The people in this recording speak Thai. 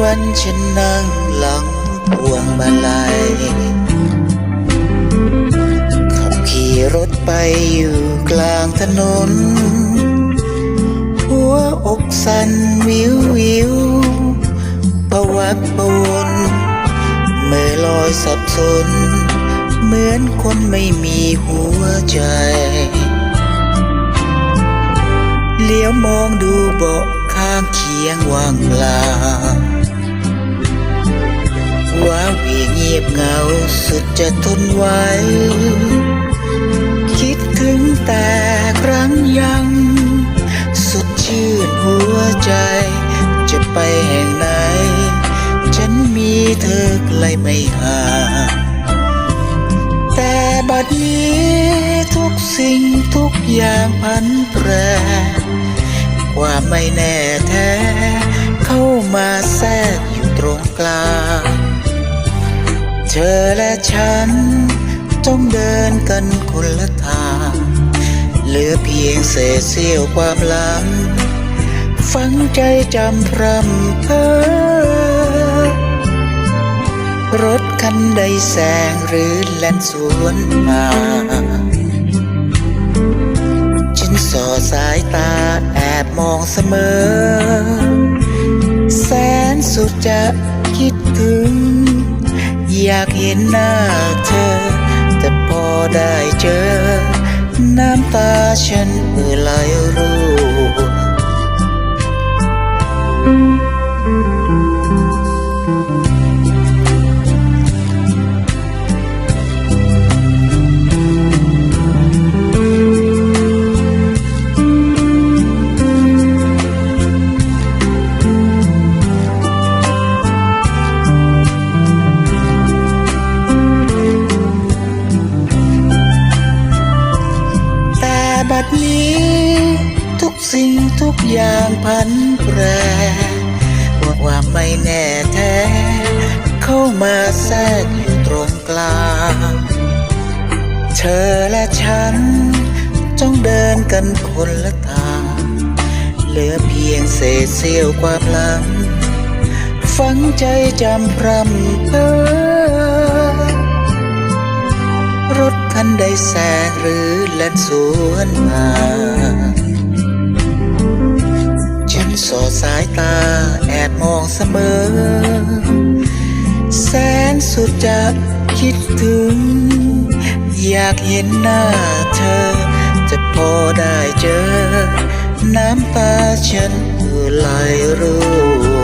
วันฉันนั่งหลังพวงมาลัยขับขี่รถไปอยู่กลางถนน หัวอกสั่นวิววิวประวักประวนเมื่อลอยสับสน เหมือนคนไม่มีหัวใจ เลี้ยวมองดูเบาะ ข้างเคียงว่างเปล่าว้าเหวเงียบเหงาสุดจะทนไหวคิดถึงแต่ครั้งยัง สุดชื่นหัวใจ จะไปแห่งไหน ฉันมีเธอใกลไม่ห่างแต่บัดนี้ทุกสิ่งทุกอย่างพันแปร ความไม่แน่แท้ เข้ามาแทรกอยู่ตรงกลาง เธอและฉันต้องเดินกันคนละทาง เหลือเพียงเศษเสี้ยวความหลัง ฝังใจจำพรำเพ้อรถคันใดแสงหรือแล่นสวนมา สอดสายตาแอบมองเสมอ แสนสุดจะคิดถึง อยากเห็นหน้าเธอ แต่พอได้เจอ น้ำตาฉันเมื่อไหลร่ อย่างพันแปรว่าความไม่แน่แท้ เข้ามาแทรกอยู่ตรงกลาง เธอและฉันต้องเดินกันคนละทาง เหลือเพียงเศษเสี้ยวความหลัง ฝังใจจำพรำเพ้อรถคันใดแสงหรือแล่นสวนมา สอดสายตาแอบมองเสมอ แสนสุดจะคิดถึง อยากเห็นหน้าเธอ จะพอได้เจอ น้ำตาฉันไหลร่วง